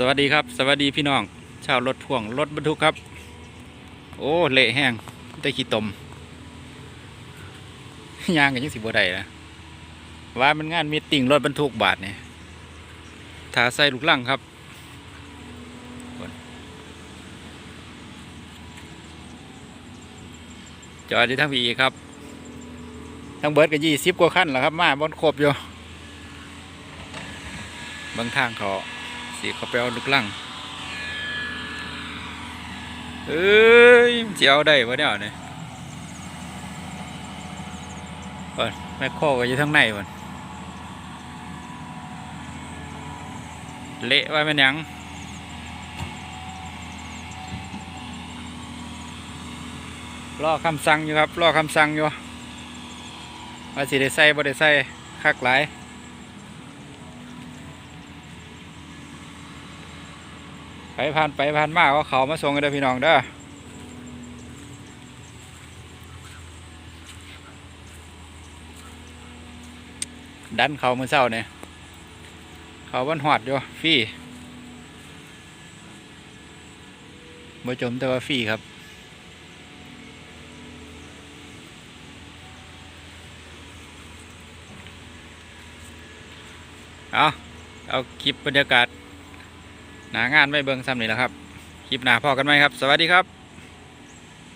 สวัสดีครับ สวัสดีพี่น้อง ชาวรถพ่วงรถบรรทุกครับ โอ้เละแห้งได้ขี้ตมยางกันยังสิบ่ได้นะว่ามันงานมีติ่งรถบรรทุกบาทเนี่ยถาใส่ลูกลังครับจอดที่ทั้งพีครับ ทั้งเบิร์ดก็ยี่สิบกว่าขั้นแล้วครับ มาบนครบอยู่บางทางเขา สีเขาไปเอาลูกลังเอ้ยมันสิเอาได้ปะเนี่ยเนี่ยก่อนแม่โคก็อยู่ทั้งในก่อนเละไว้มันยังรอคำสั่งอยู่ครับรอคำสั่งอยู่ว่าสิได้ใส่บ่ได้ใส่คักหลาย ใครผ่านไปผ่านมาก็เขามาส่งกันเด้อพี่น้องเด้อดันเขามือเศร้าเนี่ยเขาวันหอดอยู่ฟรีบ่จมแต่ว่าฟรีครับเอาเอาคลิปบรรยากาศ หนางานไม่เบิ่งซ้ำนี่แหละครับ คลิปหน้าพอกันไหมครับ สวัสดีครับ